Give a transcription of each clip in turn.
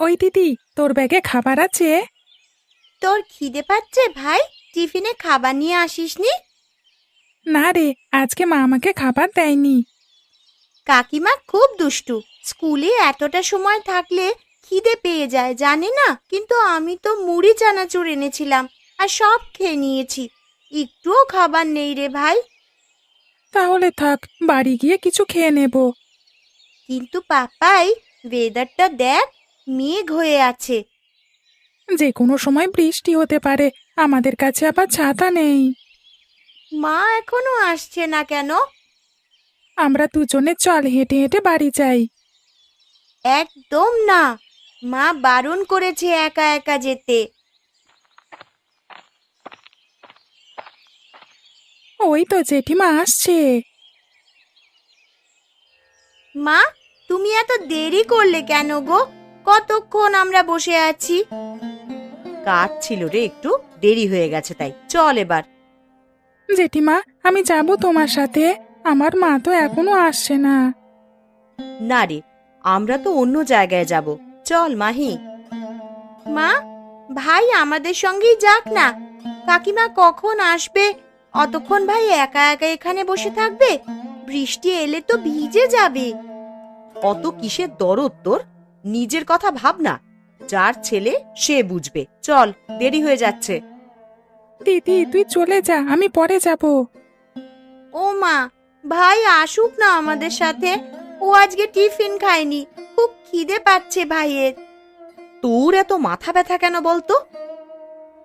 ওই দিদি তোর ব্যাগে খাবার আছে? তোর খিদে পাচ্ছে ভাই? টিফিনে খাবার নিয়ে আসিসনি? না রে আজকে মা আমাকে খাবার দেয়নি। কাকিমা খুব দুষ্টু। স্কুলে এতটা সময় থাকলে খিদে পেয়ে যায় জানে না? কিন্তু আমি তো মুড়ি চানাচুর এনেছিলাম আর সব খেয়ে নিয়েছি। একটুও খাবার নেই রে ভাই। তাহলে থাক বাড়ি গিয়ে কিছু খেয়ে নেব। কিন্তু পাপাই ওয়েদারটা দেখ মেঘ হয়ে আছে। যে কোনো সময় বৃষ্টি হতে পারে আমাদের কাছে আবার ছাতা নেই। মা এখনও আসছে না কেন? আমরা দুজনে চল হেঁটে হেঁটে বাড়ি যাই। একদম না। মা বারণ করেছে একা একা যেতে। ওই তো জেঠিমা আসছে। মা তুমি এত দেরি করলে কেন গো? কতক্ষণ আমরা বসে আছি? কাজ ছিল রে একটু দেরি হয়ে গেছে তাই। চল এবার। জেঠিমা আমি যাব তোমার সাথে। আমার মা তো এখনও আসছে না। না রে আমরা তো অন্য জায়গায় যাব। চল মাহি। মা ভাই আমাদের সঙ্গেই যাক না। কাকিমা কখন আসবে? অতক্ষণ ভাই একা একা এখানে বসে থাকবে? বৃষ্টি এলে তো ভিজে যাবে। অত কিসের দরদ তোর? নিজের কথা ভাব না। যার ছেলে সে বুঝবে। চল দেরি হয়ে যাচ্ছে। দিদি তুই চলে যা আমি পরে যাব। ও মা ভাই আসুক না আমাদের সাথে। ও আজকে টিফিন খায়নি। খুব খিদে পাচ্ছে ভাইয়ের। তোর এত মাথা ব্যথা কেন বলতো?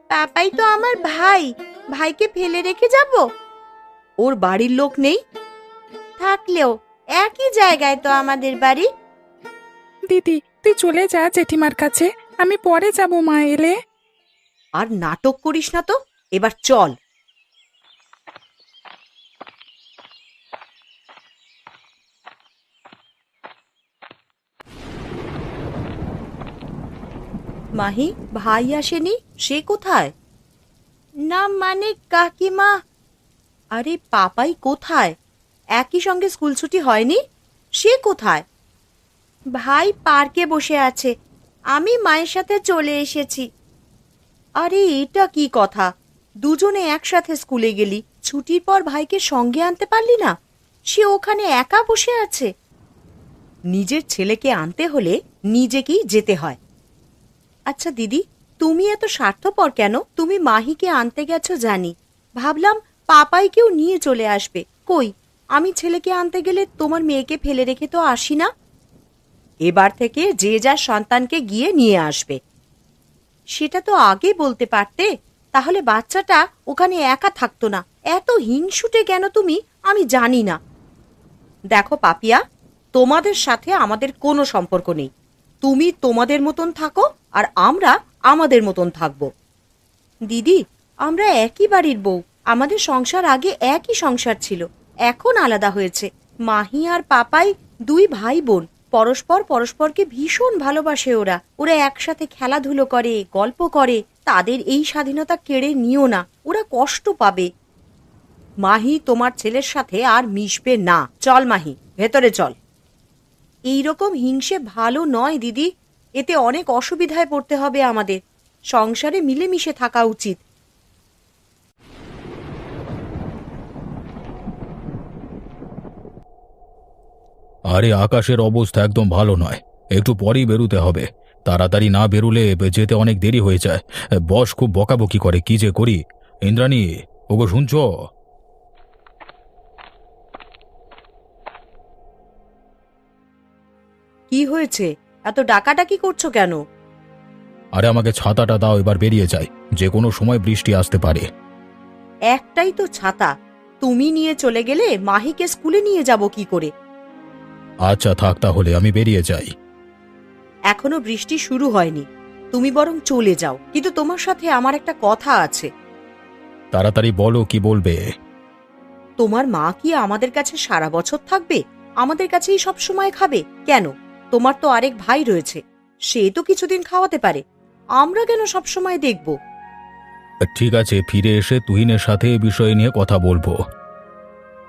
পাপাই তো আমার ভাই। ভাইকে ফেলে রেখে যাব? ওর বাড়ির লোক নেই? থাকলেও একই জায়গায় তো আমাদের বাড়ি। দিদি তুই চলে যা জেঠিমার কাছে। আমি পরে যাব মা এলে। আর নাটক করিস না তো? এবার চল। মাহি ভাই আসেনি? সে কোথায়? না মানে কাকিমা। আরে পাপাই কোথায়? একই সঙ্গে স্কুল ছুটি হয়নি? সে কোথায়? ভাই পার্কে বসে আছে। আমি মায়ের সাথে চলে এসেছি। আরে, এটা কি কথা? দুজনে একসাথে স্কুলে গেলি, ছুটির পর ভাইকে সঙ্গে আনতে পারলি না? সে ওখানে একা বসে আছে। নিজের ছেলেকে আনতে হলে নিজেকেই যেতে হয়। আচ্ছা দিদি, তুমি এত স্বার্থপর কেন? তুমি মাহিকে আনতে গেছো জানি। ভাবলাম পাপাইকেও নিয়ে চলে আসবে। কই, আমি ছেলেকে আনতে গেলে তোমার মেয়েকে ফেলে রেখে তো আসি না? এবার থেকে যে যার সন্তানকে গিয়ে নিয়ে আসবে। সেটা তো আগে বলতে পারতে, তাহলে বাচ্চাটা ওখানে একা থাকতো না। এত হিংসুটে কেন তুমি? আমি জানি না। দেখো পাপিয়া, তোমাদের সাথে আমাদের কোনো সম্পর্ক নেই। তুমি তোমাদের মতন থাকো আর আমরা আমাদের মতন থাকব। দিদি, আমরা একই বাড়ির বউ। আমাদের সংসার আগে একই সংসার ছিল। এখন আলাদা হয়েছে। মাহি আর পাপাই দুই ভাই বোন। পরস্পর পরস্পরকে ভীষণ ভালোবাসে ওরা। ওরা একসাথে খেলাধুলো করে, গল্প করে। তাদের এই স্বাধীনতা কেড়ে নিও না। ওরা কষ্ট পাবে। মাহি, তোমার ছেলের সাথে আর মিশবে না। চল মাহি, ভেতরে চল। এই রকম হিংসে ভালো নয়, দিদি। এতে অনেক অসুবিধায় পড়তে হবে আমাদের। সংসারে মিলেমিশে থাকা উচিত। আরে আকাশের অবস্থা একদম ভালো নয়। একটু পরেই বেরোতে হবে। তাড়াতাড়ি না বেরুলে যেতে অনেক দেরি হয়ে যায়। বস খুব বকাবকি করে কি যে করি? ইন্দ্রাণী ওগো শুনছ? কি হয়েছে? এত ডাকাডাকি করছ কেন? আরে আমাকে ছাতাটা দাও এবার বেরিয়ে যাই। যে কোনো সময় বৃষ্টি আসতে পারে। একটাই তো ছাতা। তুমি নিয়ে চলে গেলে মাহিকে স্কুলে নিয়ে যাব কি করে? আচ্ছা থাক তাহলে আমি বেরিয়ে যাই। এখনও বৃষ্টি শুরু হয়নি। তুমি বরং চলে যাও কিন্তু তোমার সাথে আমার একটা কথা আছে। তাড়াতাড়ি বলো কি বলবে। তোমার মা কি আমাদের কাছে সারা বছর থাকবে? আমাদের কাছেই সব সময় খাবে? কেন? তোমার তো আরেক ভাই রয়েছে সে তো কিছুদিন খাওয়াতে পারে। আমরা কেন সব সময় দেখব? ঠিক আছে ফিরে এসে তুহিনের সাথে এ বিষয় নিয়ে কথা বলব।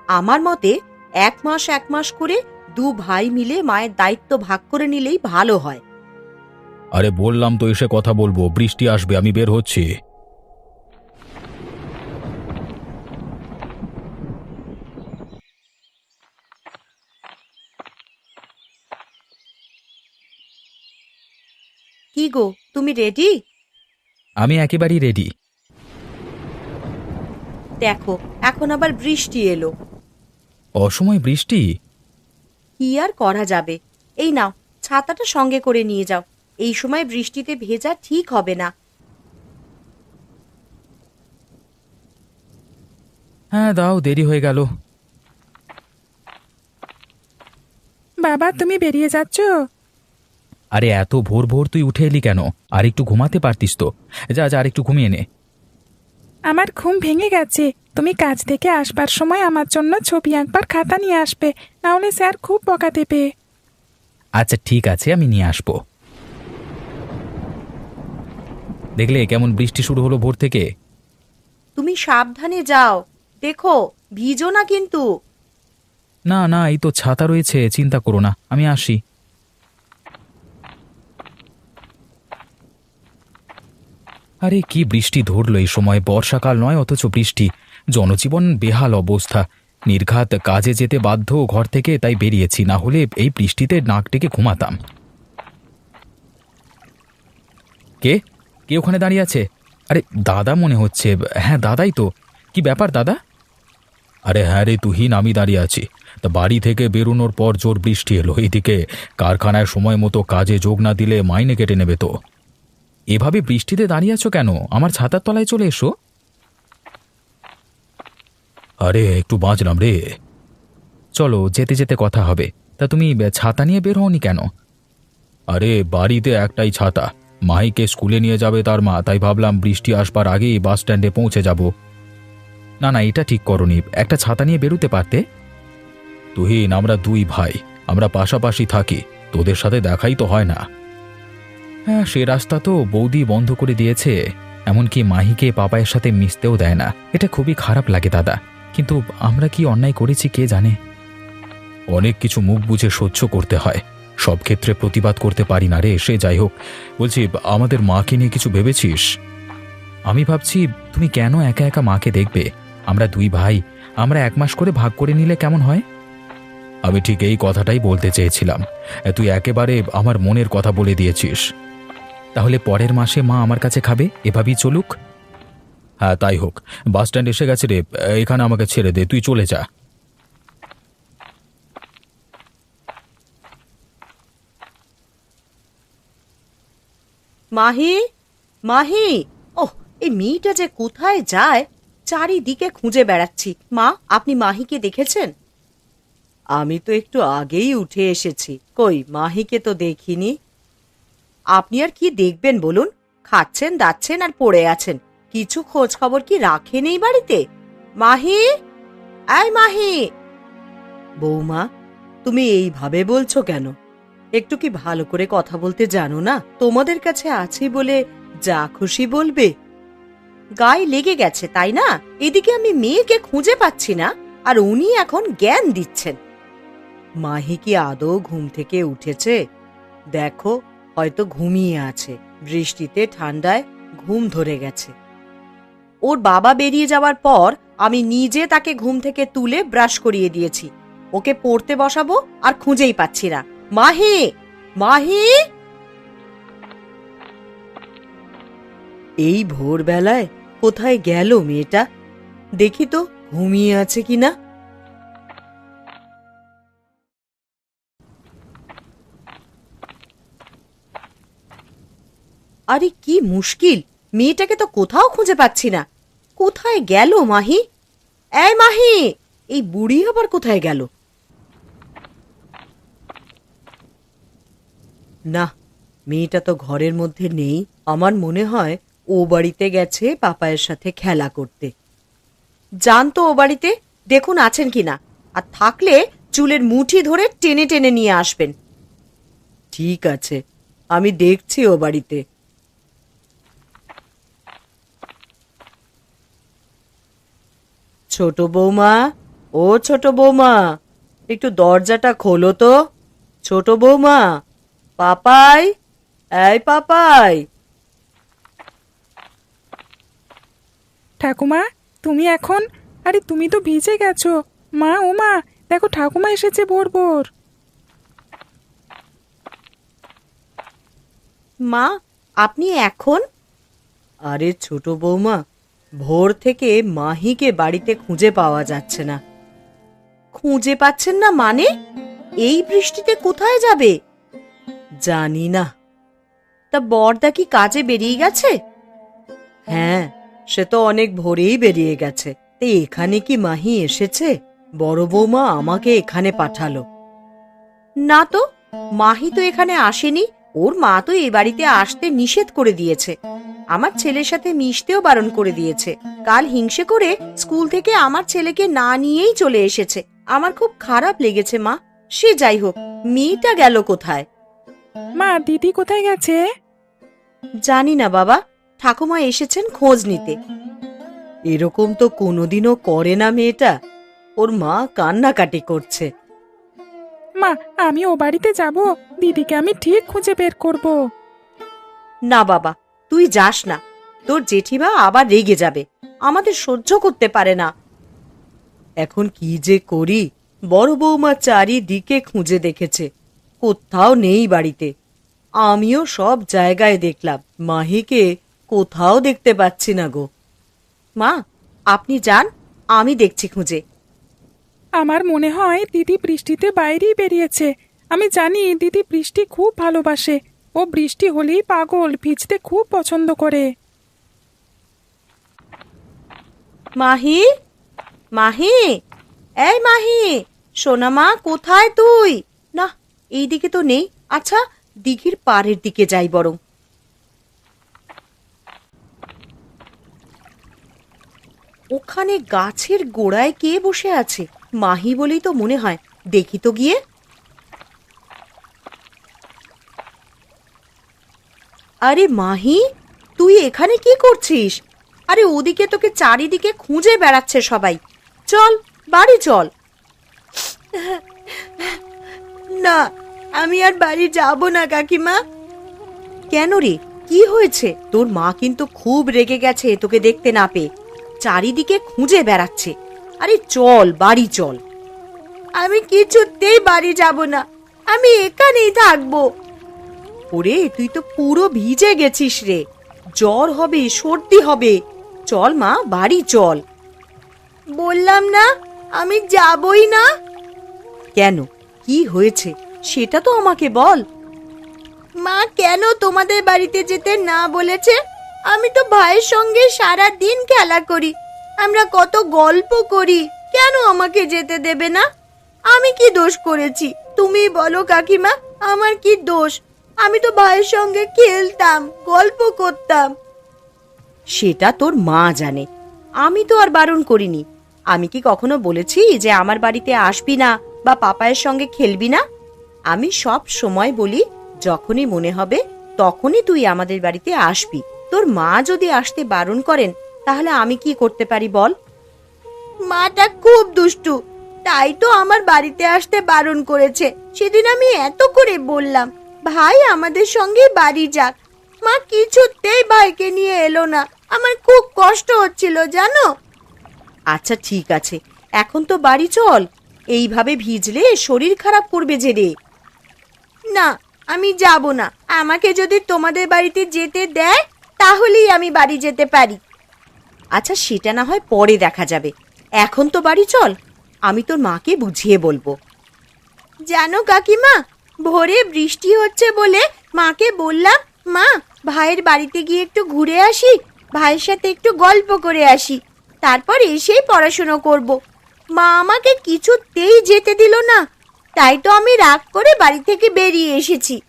আমার মতে এক মাস এক মাস করে দু ভাই মিলে মায়ের দায়িত্ব ভাগ করে নিলেই ভালো হয়। আরে বললাম তো এসে কথা বলব বৃষ্টি আসবে আমি বের হচ্ছি। কি গো তুমি রেডি আমি একেবারেই রেডি দেখো এখন আবার বৃষ্টি এলো। অসময় বৃষ্টি? কি আর করা যাবে? এই নাও ছাতাটা সঙ্গে করে নিয়ে যাও। এই সময় বৃষ্টিতে ভেজা ঠিক হবে না। হ্যাঁ দাও দেরি হয়ে গেল। বাবা তুমি বেরিয়ে যাচ্ছ? আরে এত ভোর ভোর তুই উঠে এলি কেন? আর একটু ঘুমাতে পারতিস তো। যা যা আর একটু ঘুমিয়ে নে। আমার ঘুম ভেঙে গেছে। তুমি কাজ থেকে আসবার সময় আমার জন্য ছবি আঁকবার খাতা নিয়ে আসবে। নাহলে স্যার খুব বকা দেবে। আচ্ছা ঠিক আছে আমি নিয়ে আসব। দেখলে কেমন বৃষ্টি শুরু হলো ভোর থেকে? তুমি সাবধানে যাও। দেখো ভিজো না কিন্তু। না না এই তো ছাতা রয়েছে চিন্তা করো না আমি আসি। আরে কি বৃষ্টি ধরলো এই সময়? বর্ষাকাল নয় অথচ বৃষ্টি। জনজীবন বেহাল অবস্থা। নির্ঘাত কাজে যেতে বাধ্য ঘর থেকে তাই বেরিয়েছি, না হলে এই বৃষ্টিতে নাক ডেকে ঘুমাতাম। কে? কে ওখানে দাঁড়িয়ে আছে? আরে, দাদা মনে হচ্ছে। হ্যাঁ দাদাই তো। কি ব্যাপার, দাদা? আরে হ্যাঁ রে তুহিন, আমি দাঁড়িয়ে আছি। তা বাড়ি থেকে বেরোনোর পর জোর বৃষ্টি এলো। এইদিকে কারখানায় সময় মতো কাজে যোগ না দিলে মাইনে কেটে নেবে তো। এভাবে বৃষ্টিতে দাঁড়িয়ে আছো কেন? আমার ছাতার তলায় চলে এসো। আরে, একটু বাঁচলাম রে। চলো, যেতে যেতে কথা হবে। তা তুমি ছাতা নিয়ে বের হওনি কেন? আরে, বাড়িতে একটাই ছাতা। মাইকে স্কুলে নিয়ে যাবে তার মা, তাই ভাবলাম বৃষ্টি আসবার আগেই বাস স্ট্যান্ডে পৌঁছে যাব। না না, এটা ঠিক করনি। একটা ছাতা নিয়ে বেরোতে পারতে? তুহিন, আমরা দুই ভাই, আমরা পাশাপাশি থাকি। তোদের সাথে দেখাই তো হয় না। হ্যাঁ সে রাস্তা তো বৌদি বন্ধ করে দিয়েছে। এমনকি মাহিকে পাপায়ের সাথে মিশতেও দেয় না। এটা খুবই খারাপ লাগে, দাদা। কিন্তু আমরা কি অন্যায় করেছি কে জানে? অনেক কিছু মুখ বুঝে সহ্য করতে হয়। সব ক্ষেত্রে প্রতিবাদ করতে পারি না রে, সে যাই হোক। বলছি, আমাদের মাকে নিয়ে কিছু ভেবেছিস? আমি ভাবছি, তুমি কেন একা একা মাকে দেখবে? আমরা দুই ভাই, আমরা এক মাস করে ভাগ করে নিলে কেমন হয়? আমি ঠিক এই কথাটাই বলতে চেয়েছিলাম। তুই একেবারে আমার মনের কথা বলে দিয়েছিস। তাহলে পরের মাসে মা আমার কাছে খাবে? এভাবেই চলুক। হ্যাঁ তাই হোক। বাস স্ট্যান্ড এসে গেছে রে এখানে আমাকে ছেড়ে দে তুই চলে যা। মাহি মাহি ওহ এই মেয়েটা যে কোথায় যায় চারিদিকে খুঁজে বেড়াচ্ছি। মা আপনি মাহিকে দেখেছেন? আমি তো একটু আগেই উঠে এসেছি। কই মাহিকে তো দেখিনি। আপনি আর কি দেখবেন বলুন? খাচ্ছেন দাচ্ছেন আর পড়ে আছেন। কিছু খোঁজ খবর কি রাখেন এই বাড়িতে? মাহি? আয় মাহি! বৌমা, তুমি এইভাবে বলছো কেন? একটু কি ভালো করে কথা বলতে জানো না? তোমাদের কাছে আছি বলে যা খুশি বলবে। গায়ে লেগে গেছে, তাই না? এদিকে আমি মেয়েকে খুঁজে পাচ্ছি না, আর উনি এখন জ্ঞান দিচ্ছেন। মাহি কি আদৌ ঘুম থেকে উঠেছে? দেখো, হয়তো ঘুমিয়ে আছে। বৃষ্টিতে ঠান্ডায় ঘুম ধরে গেছে। ওর বাবা বেরিয়ে যাওয়ার পর আমি নিজে তাকে ঘুম থেকে তুলে ব্রাশ করিয়ে দিয়েছি। ওকে পড়তে বসাবো আর খুঁজেই পাচ্ছি না। মাহি! মাহি! এই ভোরবেলায় কোথায় গেল মেয়েটা? দেখি তো, ঘুমিয়ে আছে কিনা আরে কি মুশকিল! মেয়েটাকে তো কোথাও খুঁজে পাচ্ছি না। কোথায় গেল মাহি? এই মাহি, এই বুড়ি আবার কোথায় গেল? না, মেয়েটা তো ঘরের মধ্যে নেই। আমার মনে হয় ও বাড়িতে গেছে পাপায়ের সাথে খেলা করতে। যান তো ও বাড়িতে, দেখুন আছেন কিনা। আর থাকলে চুলের মুঠি ধরে টেনে টেনে নিয়ে আসবেন। ঠিক আছে, আমি দেখছি ও বাড়িতে। ছোট বৌমা ও ছোট বৌমা একটু দরজাটা খোলো তো। ছোট বৌমা পাপাই এই পাপাই। ঠাকুমা তুমি এখন? আরে তুমি তো ভিজে গেছো। মা ও মা দেখো ঠাকুমা এসেছে ভোর ভোর। মা আপনি এখন? আরে ছোট বৌমা ভোর থেকে মাহিকে বাড়িতে খুঁজে পাওয়া যাচ্ছে না। খুঁজে পাচ্ছেন না মানে? এই বৃষ্টিতে কোথায় যাবে? জানি না। তা বরদা কি কাজে বেরিয়ে গেছে? হ্যাঁ সে তো অনেক ভোরেই বেরিয়ে গেছে। তা এখানে কি মাহি এসেছে? বড় বৌমা আমাকে এখানে পাঠালো। না তো, মাহি তো এখানে আসেনি। ওর মা তো এই বাড়িতে আসতে নিষেধ করে দিয়েছে। আমার ছেলের সাথে মিশতেও বারণ করে দিয়েছে। কাল হিংসে করে স্কুল থেকে আমার ছেলেকে না নিয়েই চলে এসেছে। আমার খুব খারাপ লেগেছে মা। সে যাই হোক মেয়েটা গেল কোথায়? মা দিদি কোথায় গেছে? জানি না বাবা। ঠাকুমা এসেছেন খোঁজ নিতে। এরকম তো কোনোদিনও করে না মেয়েটা। ওর মা কান্নাকাটি করছে। মা আমি ও বাড়িতে যাব। দিদিকে আমি ঠিক খুঁজে বের করব। না বাবা। তুই যাস না। তোর জেঠিমা আবার রেগে যাবে। আমাদের সহ্য করতে পারে না। এখন কি যে করি? বড় বৌমা চারিদিকে খুঁজে দেখেছে। কোথাও নেই বাড়িতে। আমিও সব জায়গায় দেখলাম। মাহিকে কোথাও দেখতে পাচ্ছি না গো। মা, আপনি যান, আমি দেখছি খুঁজে। আমার মনে হয় দিদি বৃষ্টিতে বাইরেই বেরিয়েছে। আমি জানি দিদি বৃষ্টি খুব ভালোবাসে। ও বৃষ্টি হলেই পাগল, ভিজতে খুব পছন্দ করে। মাহি মাহি, এই মাহি, সোনা মা, কোথায় তুই? না এই দিকে তো নেই। আচ্ছা দিঘির পাড়ের দিকে যাই বরং। ওখানে গাছের গোড়ায় কে বসে আছে? মাহি বলেই তো মনে হয়। দেখি তো গিয়ে। আরে মাহি, তুই এখানে কি করছিস? আরে ওদিকে তোকে চারিদিকে খুঁজে বেড়াচ্ছে সবাই। চল, বাড়ি চল। না, আমি আর বাড়ি যাব না, কাকিমা। কেন রে? কি হয়েছে? তোর মা কিন্তু খুব রেগে গেছে তোকে দেখতে না পেয়ে। চারিদিকে খুঁজে বেড়াচ্ছে। আরে চল, বাড়ি চল। আমি কিছুতেই বাড়ি যাব না। আমি এখানেই থাকব। ওরে, তুই তো পুরো ভিজে গেছিস রে। জ্বর হবে, সর্দি হবে। চল মা, বাড়ি চল। বললাম না, আমি যাবই না। কেন? কি হয়েছে? সেটা তো আমাকে বল। মা, কেন তোমাদের বাড়িতে যেতে না বলেছে? আমি তো ভাইয়ের সঙ্গে সারা দিন খেলা করি। আমরা কত গল্প করি। কেন আমাকে যেতে দেবে না? আমি কি দোষ করেছি? তুমি বলো কাকিমা, আমার কি দোষ? আমি তো ভাইয়ের সঙ্গে খেলতাম, গল্প করতাম। সেটা তোর মা জানে। আমি তো আর বারণ করিনি। আমি কি কখনো বলেছি যে আমার বাড়িতে আসবি না বা পাপায়ের সঙ্গে খেলবি না? আমি সব সময় বলি, যখনই মনে হবে, তখনই তুই আমাদের বাড়িতে আসবি। তোর মা যদি আসতে বারণ করেন, তাহলে আমি কি করতে পারি বল? মাটা খুব দুষ্টু। তাই তো আমার বাড়িতে আসতে বারণ করেছে। সেদিন আমি এত করে বললাম। ভাই আমাদের সঙ্গে বাড়ি যাক। মা কিছুতেই ভাইকে নিয়ে এলো না। আমার খুব কষ্ট হচ্ছিল জানো? আচ্ছা ঠিক আছে। এখন তো বাড়ি চল। এইভাবে ভিজলে শরীর খারাপ করবে যে রে। না আমি যাব না। আমাকে যদি তোমাদের বাড়িতে যেতে দেয় তাহলেই আমি বাড়ি যেতে পারি। আচ্ছা সেটা না হয় পরে দেখা যাবে। এখন তো বাড়ি চল। আমি তোর মাকে বুঝিয়ে বলব। জানো কাকিমা ভোরে বৃষ্টি হচ্ছে বলে মাকে বললাম মা ভাইয়ের বাড়িতে গিয়ে একটু ঘুরে আসি ভাইয়ের সাথে একটু গল্প করে আসি তারপর এসেই পড়াশুনো করব। মা আমাকে কিছুতেই যেতে দিল না তাই তো আমি রাগ করে বাড়ি থেকে বেরিয়ে এসেছি।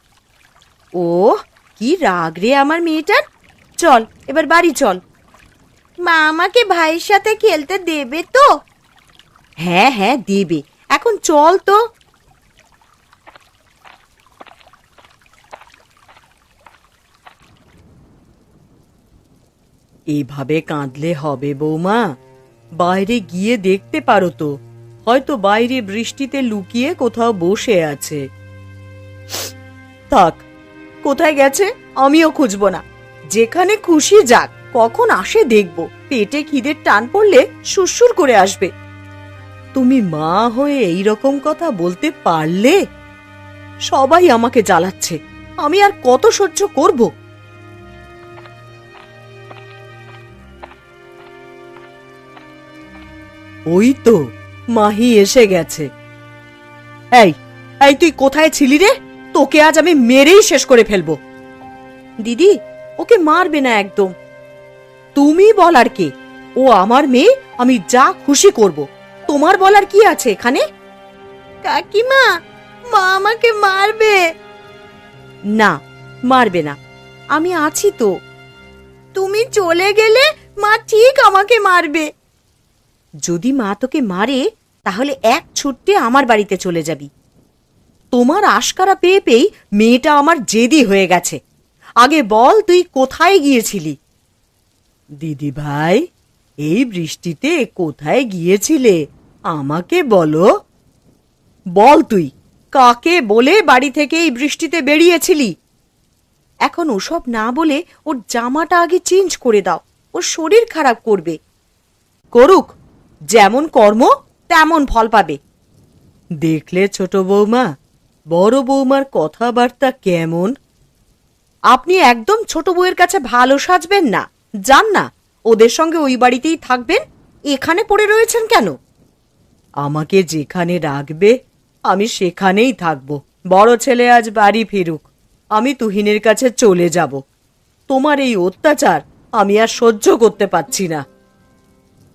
ও কি রাগ রে আমার মেয়েটার। চল এবার বাড়ি চল। মা আমাকে ভাইয়ের সাথে খেলতে দেবে তো? হ্যাঁ হ্যাঁ দেবে। এখন চল তো। এইভাবে কাঁদলে হবে বৌমা। বাইরে গিয়ে দেখতে পারো তো, হয়তো বাইরে বৃষ্টিতে লুকিয়ে কোথাও বসে আছে। থাক, কোথায় গেছে আমিও খুঁজবো না। যেখানে খুশি যাক, কখন আসে দেখব। পেটে খিদের টান পড়লে সুসুর করে আসবে। তুমি মা হয়ে এই রকম কথা বলতে পারলে? সবাই আমাকে জ্বালাচ্ছে। আমি আর কত সহ্য করব? ওই তো মাহি এসে গেছে। এই এই তুই কোথায় ছিলি রে? তোকে আজ আমি মেরেই শেষ করে ফেলব। দিদি ওকে মারবে না একদম। তুমি বলার কে? ও আমার মেয়ে আমি যা খুশি করব। তোমার বলার কি আছে এখানে? কাকিমা মা আমাকে মারবে। না মারবে না। আমি আছি তো। তুমি চলে গেলে মা ঠিক আমাকে মারবে। যদি মা তোকে মারে, তাহলে এক ছুট্টে আমার বাড়িতে চলে যাবি। তোমার আশকারা পেয়ে পেয়েই মেয়েটা আমার জেদি হয়ে গেছে। আগে বল তুই কোথায় গিয়েছিলি? দিদি ভাই, এই বৃষ্টিতে কোথায় গিয়েছিলে? আমাকে বলো। বল তুই, কাকে বলে বাড়ি থেকে এই বৃষ্টিতে বেরিয়েছিলি? এখন ওসব না বলে ওর জামাটা আগে চেঞ্জ করে দাও, ওর শরীর খারাপ করবে। করুক যেমন কর্ম তেমন ফল পাবে। দেখলে ছোট বৌমা বড় বৌমার কথাবার্তা কেমন? আপনি একদম ছোট বউয়ের কাছে ভালো সাজবেন না যান না ওদের সঙ্গে ওই বাড়িতেই থাকবেন এখানে পড়ে রয়েছেন কেন? আমাকে যেখানে রাখবে আমি সেখানেই থাকব। বড় ছেলে আজ বাড়ি ফিরুক আমি তুহিনের কাছে চলে যাব। তোমার এই অত্যাচার আমি আর সহ্য করতে পারছি না।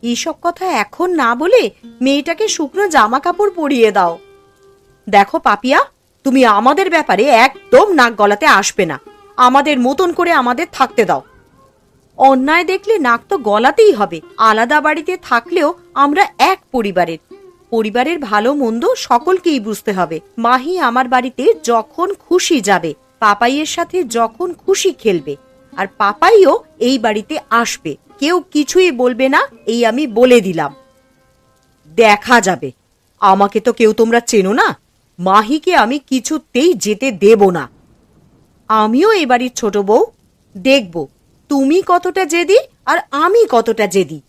এইসব কথা এখন না বলে মেয়েটাকে শুকনো জামা কাপড় পরিয়ে দাও। দেখো পাপিয়া, তুমি আমাদের ব্যাপারে একদম নাক গলাতে আসবে না। আমাদের মতন করে আমাদের থাকতে দাও। অন্যায় দেখলে নাক তো গলাতেই হবে। আলাদা বাড়িতে থাকলেও আমরা এক পরিবারের। পরিবারের ভালো মন্দ সকলকেই বুঝতে হবে। মাহি আমার বাড়িতে যখন খুশি যাবে, পাপাইয়ের সাথে যখন খুশি খেলবে, আর পাপাইও এই বাড়িতে আসবে। কেউ কিছুই বলবে না এই আমি বলে দিলাম। দেখা যাবে। আমাকে তো কেউ তোমরা চেনো না। মাহিকে আমি কিছুতেই যেতে দেব না। আমিও এ বাড়ির ছোট বউ। দেখব তুমি কতটা জেদি আর আমি কতটা জেদি।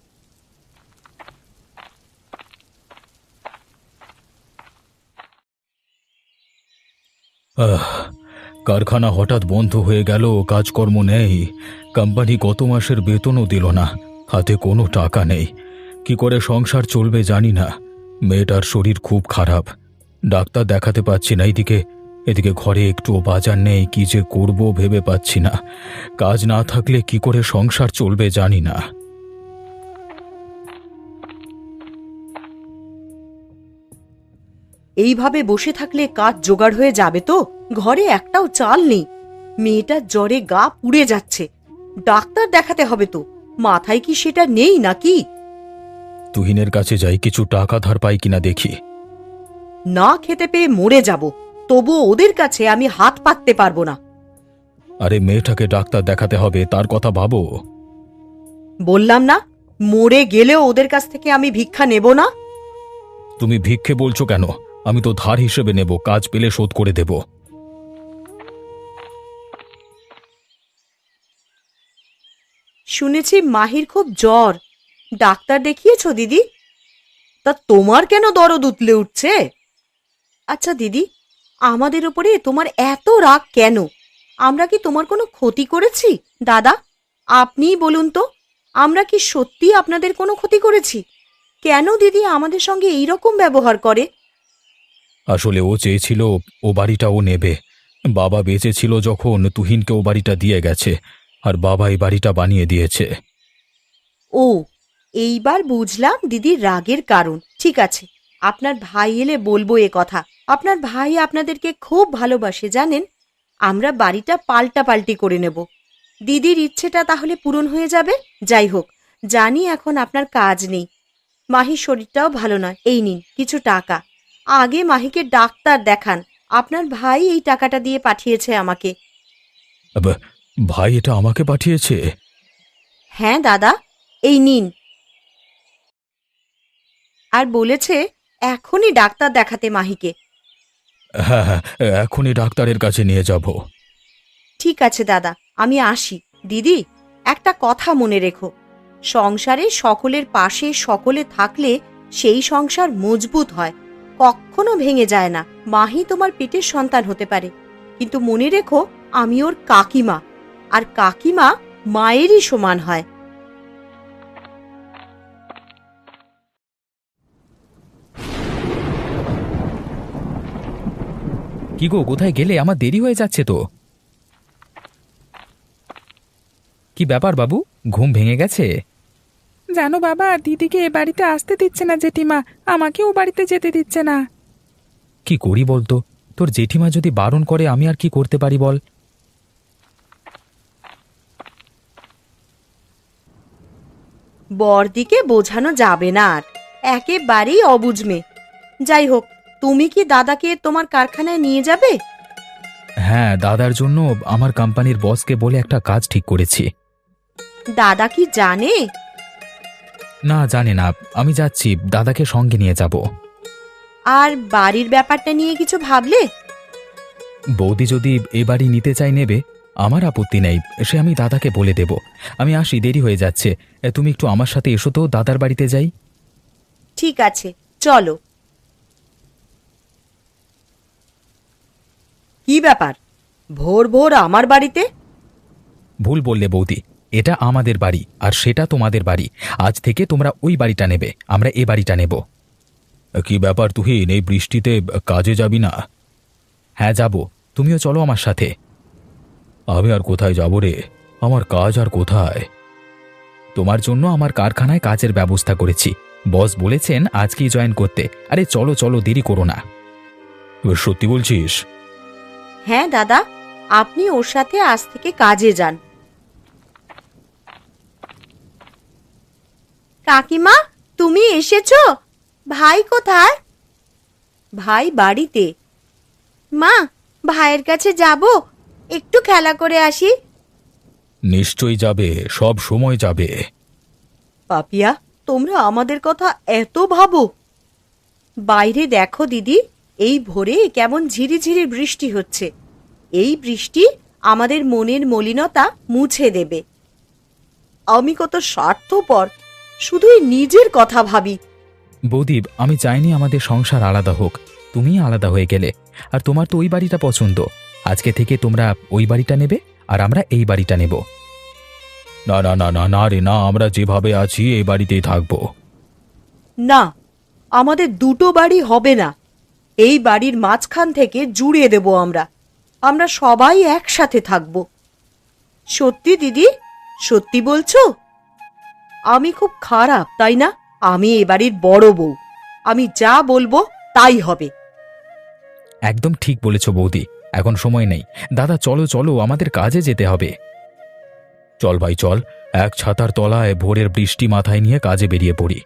আহ, কারখানা হঠাৎ বন্ধ হয়ে গেল কাজকর্ম নেই। কোম্পানি গত মাসের বেতনও দিল না। হাতে কোনো টাকা নেই। কি করে সংসার চলবে জানি না। মেয়েটার শরীর খুব খারাপ। ডাক্তার দেখাতে পাচ্ছি না এদিকে এদিকে ঘরে একটুও বাজার নেই, কি যে করব ভেবে পাচ্ছি না। কাজ না থাকলে কি করে সংসার চলবে জানি না। এইভাবে বসে থাকলে কাজ জোগাড় হয়ে যাবে তো? ঘরে একটাও চাল নেই। মেয়েটার জ্বরে গা পুড়ে যাচ্ছে। ডাক্তার দেখাতে হবে তো। মাথায় কি সেটা নেই নাকি? তুহিনের কাছে যাই কিছু টাকা ধার পাই কিনা দেখি। না খেতে পেয়ে মরে যাব। তবু ওদের কাছে আমি হাত পাততে পারব না। আরে মেয়েটাকে ডাক্তার দেখাতে হবে তার কথা ভাবো। বললাম না মরে গেলেও ওদের কাছ থেকে আমি ভিক্ষা নেব না? তুমি ভিক্ষে বলছো কেন? আমি তো ধার হিসেবে নেব, কাজ পেলে শোধ করে দেব। শুনেছি মাহির খুব জ্বর। ডাক্তার দেখিয়েছ, দিদি? তা তোমার কেন দরদ উতলে উঠছে? আচ্ছা দিদি, আমাদের ওপরে তোমার এত রাগ কেন? আমরা কি তোমার কোনো ক্ষতি করেছি? দাদা, আপনিই বলুন তো, আমরা কি সত্যি আপনাদের কোনো ক্ষতি করেছি? কেন দিদি আমাদের সঙ্গে এই রকম ব্যবহার করে? আসলে ও চেয়েছিল ও বাড়িটা ও নেবে। বাবা বেঁচে ছিল যখন তুহিনকে ও বাড়িটা দিয়ে গেছে, আর বাবা এই বাড়িটা বানিয়ে দিয়েছে। ও, এইবার বুঝলাম দিদির রাগের কারণ। ঠিক আছে, আপনার ভাই এলে বলব এ কথা। আপনার ভাই আপনাদেরকে খুব ভালোবাসে, জানেন? আমরা বাড়িটা পাল্টা পাল্টি করে নেব। দিদির ইচ্ছেটা তাহলে পূরণ হয়ে যাবে? যাই হোক, জানি এখন আপনার কাজ নেই। মাহির শরীরটাও ভালো নয়। এই নিন, কিছু টাকা। আগে মাহিকে ডাক্তার দেখান। আপনার ভাই এই টাকাটা দিয়ে পাঠিয়েছে আমাকে। আব, ভাই এটা আমাকে পাঠিয়েছে? হ্যাঁ দাদা এই নিন। আর বলেছে এখনই ডাক্তার দেখাতে মাহিকে। হ্যাঁ হ্যাঁ এখনই ডাক্তারের কাছে নিয়ে যাব। ঠিক আছে দাদা আমি আসি। দিদি একটা কথা মনে রেখো। সংসারে সকলের পাশে সকলে থাকলে সেই সংসার মজবুত হয়। কখনো ভেঙে যায় না। মাহি তোমার পেটের সন্তান হতে পারে। কিন্তু মনে রেখো, আমি ওর কাকিমা। আর কাকিমা মায়েরই সমান হয়। কি গো, কোথায় গেলে? আমার দেরি হয়ে যাচ্ছে তো। কি ব্যাপার বাবু? ঘুম ভেঙে গেছে? জানো বাবা দিদিকে এ বাড়িতে আসতে দিচ্ছে না জেঠিমা। আমাকেও বাড়িতে যেতে দিচ্ছে না। কি করি বলতো? তোর জেঠিমা যদি বারণ করে আমি আর কি করতে পারি বল? বরদিকে বোঝানো যাবে না আর। একেবারেই অবুঝ মেয়ে। যাই হোক তুমি কি দাদাকে তোমার কারখানায় নিয়ে যাবে? হ্যাঁ দাদার জন্য আমার কোম্পানির বসকে বলে একটা কাজ ঠিক করেছি। দাদা কি জানে? না জানে না। আমি যাচ্ছি দাদাকে সঙ্গে নিয়ে যাব। আর বাড়ির ব্যাপারটা নিয়ে কিছু ভাবলে? বৌদি যদি এ বাড়ি নিতে চাই নেবে আমার আপত্তি নেই। সে আমি দাদাকে বলে দেব। আমি আসি দেরি হয়ে যাচ্ছে। তুমি একটু আমার সাথে এসো তো দাদার বাড়িতে যাই। ঠিক আছে চলো। কি ব্যাপার? ভোর ভোর আমার বাড়িতে? ভুল বললে বৌদি। এটা আমাদের বাড়ি আর সেটা তোমাদের বাড়ি। আজ থেকে তোমরা ওই বাড়িটা নেবে আমরা এ বাড়িটা নেব। কি ব্যাপার তুহিন এই বৃষ্টিতে কাজে যাবি না? হ্যাঁ যাব। তুমিও চলো আমার সাথে। আমি আর কোথায় যাব রে? আমার কাজ আর কোথায়? তোমার জন্য আমার কারখানায় কাজের ব্যবস্থা করেছি। বস বলেছেন আজকেই জয়েন করতে। আরে চলো চলো দেরি করো না। সত্যি বলছিস? হ্যাঁ দাদা আপনি ওর সাথে আজ থেকে কাজে যান। কাকিমা তুমি এসেছ? ভাই কোথায়? ভাই বাড়িতে। মা ভাইয়ের কাছে যাব? একটু খেলা করে আসি। নিশ্চয়ই যাবে সব সময় যাবে। পাপিয়া তোমরা আমাদের কথা এত ভাবো। বাইরে দেখো দিদি এই ভোরে কেমন ঝিরিঝিরি বৃষ্টি হচ্ছে। এই বৃষ্টি আমাদের মনের মলিনতা মুছে দেবে। আমি কত স্বার্থপর শুধুই নিজের কথা ভাবি। বৌদীপ আমি চাইনি আমাদের সংসার আলাদা হোক। তুমি আলাদা হয়ে গেলে। আর তোমার তো ওই বাড়িটা পছন্দ। আজকে থেকে তোমরা ওই বাড়িটা নেবে আর আমরা এই বাড়িটা নেব। না না না না না রে না আমরা যেভাবে আছি এই বাড়িতেই থাকব। না আমাদের দুটো বাড়ি হবে না। এই বাড়ির মাঝখান থেকে জুড়িয়ে দেব আমরা। আমরা সবাই একসাথে থাকব। সত্যি দিদি? সত্যি বলছো? আমি খুব খারাপ, তাই না? আমি এ বাড়ির বড় বউ। আমি যা বলব তাই হবে। একদম ঠিক বলেছ বৌদি, এখন সময় নেই। দাদা, চলো চলো, আমাদের কাজে যেতে হবে। চল ভাই, চল। এক ছাতার তলায় ভোরের বৃষ্টি মাথায় নিয়ে কাজে বেরিয়ে পড়ি।